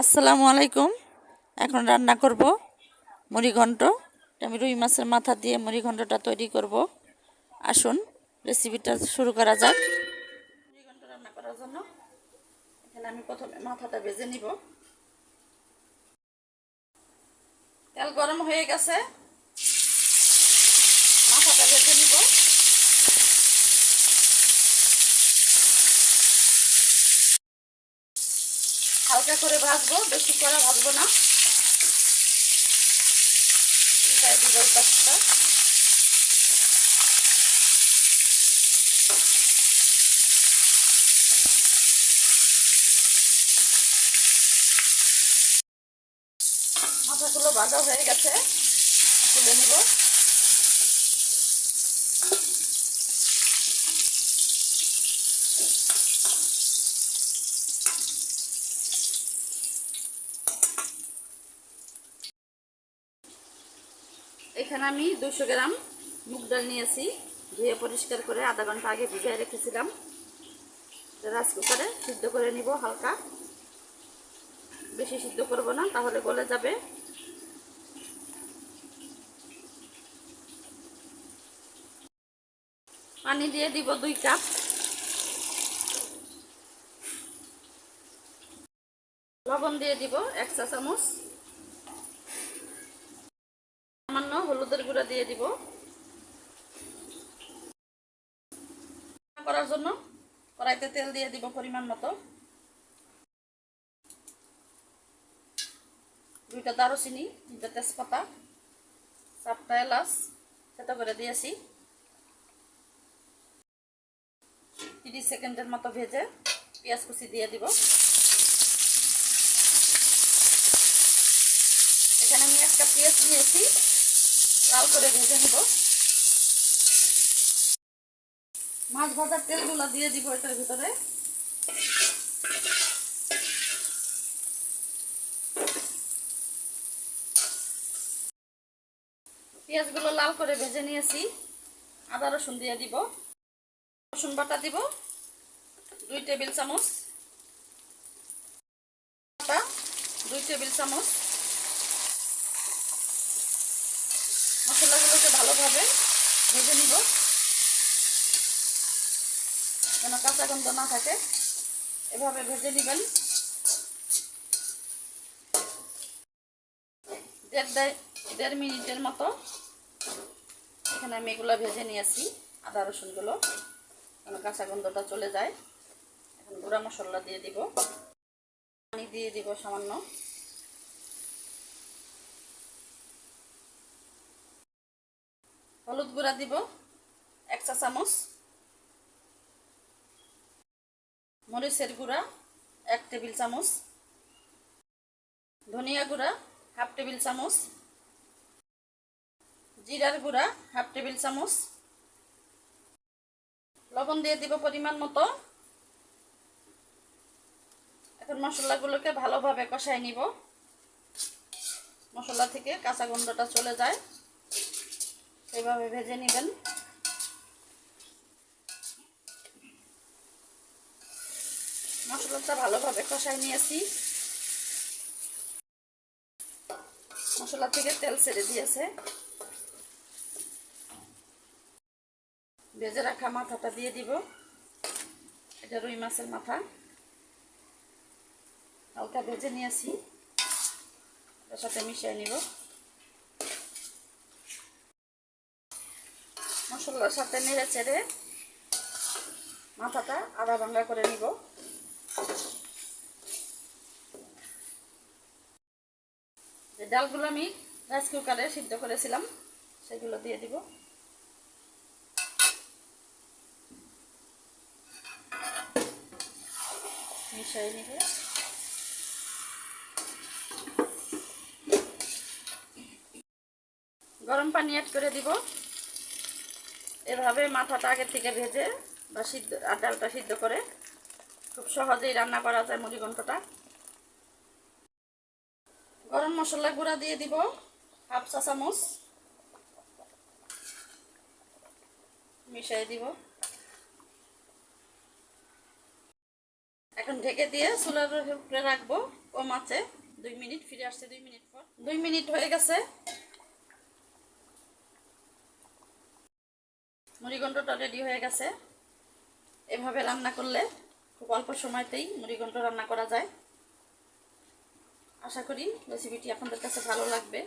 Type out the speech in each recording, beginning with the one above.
আসসালামু আলাইকুম। এখন রান্না করব মুড়িঘণ্ট আমি রুই মাছের মাথা দিয়ে মুড়িঘণ্টটা তৈরি করব। আসুন রেসিপিটা শুরু করা যাক। মুড়িঘণ্ট রান্না করার জন্য এখানে আমি প্রথমে মাথাটা ভেজে নিব। তেল গরম হয়ে গেছে মাথাটা ভেজে নিব হালকা করে ভাজবো বেশি করে ভাজবো না। ভাজা হয়ে গেছে তুলে নিব। এখানে আমি দুশো গ্রাম মুগ ডাল নিয়েছি। ধুয়ে পরিষ্কার করে আধা ঘণ্টা আগে ভিজিয়ে রেখেছিলাম। রাইস কুকারে সিদ্ধ করে নিব হালকা। বেশি সিদ্ধ করব না, তাহলে গলে যাবে। পানি দিয়ে দিব দুই কাপ। লবণ দিয়ে দিব এক চা চামচ সামান্য হলুদের গুঁড়া দিয়ে দিব। করার জন্য কড়াইতে তেল দিয়ে দিব পরিমাণ মতো। দুইটা দারুচিনি, দুইটা তেজপাতা, চারটা এলাচ সেটা করে দিয়েছি। তিরিশ সেকেন্ডের মতো ভেজে পেঁয়াজ কুচি দিয়ে দিব। এখানে আমি একটা পেঁয়াজ নিয়েছি। লাল করে ভেজে নেব। মাছ ভাজার তেলগুলো দিয়ে দিব এটার ভিতরে। পেঁয়াজগুলো লাল করে ভেজে নিয়েছি। আদা, রসুন দিয়ে দিব। রসুন বাটা দিব। দুই টেবিল চামচ। দুই টেবিল চামচ। ভালোভাবে ভেজে নিব। যেন কাঁচা গন্ধ না থাকে। এভাবে ভেজে নেবেন। দেড় দেড় মিনিটের মতো। এখানে আমি এগুলো ভেজে নিয়েছি, আদা রসুনগুলো। যেন কাঁচা গন্ধটা চলে যায়। এখন গুঁড়া মশলা দিয়ে দিব। পানি দিয়ে দিব সামান্য। হলুদ গুঁড়া দিব, এক চা চামচ। মরিচের গুঁড়া, এক টেবিল চামচ। ধনিয়া গুঁড়া, হাফ টেবিল চামচ। জিরার গুঁড়া, হাফ টেবিল চামচ। লবণ দিয়ে দিব পরিমাণ মতো। এখন মশলাগুলোকে ভালোভাবে কষাই নিব। মশলা থেকে কাঁচা গন্ধটা চলে যায়। এভাবে ভেজে নেবেন। মশলাটা ভালোভাবে কষাই নিয়েছি। মশলা থেকে তেল ছেড়ে দিয়েছে। ভেজে রাখা মাথাটা দিয়ে দিব। এটা রুই মাছের মাথা। হালকা ভেজে নিয়েছি। এর সাথে মিশিয়ে নিব। মশলার সাথে নেড়ে চেড়ে মাথাটা আদা ভাঙ্গা করে নিব। যে ডালগুলো আমি রাইস কুকারে সিদ্ধ করেছিলাম, সেগুলো দিয়ে দিব। মিশিয়ে নিবে। গরম পানি অ্যাড করে দিব। এভাবে মাথাটা আগে থেকে ভেজে বা সিদ্ধ, আর ডালটা সিদ্ধ করে খুব সহজেই রান্না করা যায় মুড়িঘণ্টটা। গরম মশলা গুঁড়া দিয়ে দিব হাফ চা চামচ। মিশিয়ে দিব। এখন ঢেকে দিয়ে চুলার উপরে রাখব কম আছে দুই মিনিট, ফিরে আসছে দুই মিনিট পর। দুই মিনিট হয়ে গেছে। মুড়িঘণ্টটা রেডি হয়ে গেছে। এভাবে রান্না করলে খুব অল্প সময়তেই মুড়িঘণ্ট রান্না করা যায়। আশা করি রেসিপিটি আপনাদের কাছে ভালো লাগবে।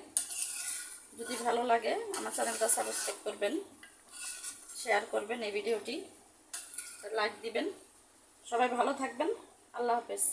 যদি ভালো লাগে, আমার চ্যানেলটা সাবস্ক্রাইব করবেন শেয়ার করবেন এই ভিডিওটি লাইক দিবেন। সবাই ভালো থাকবেন। আল্লাহ হাফেজ।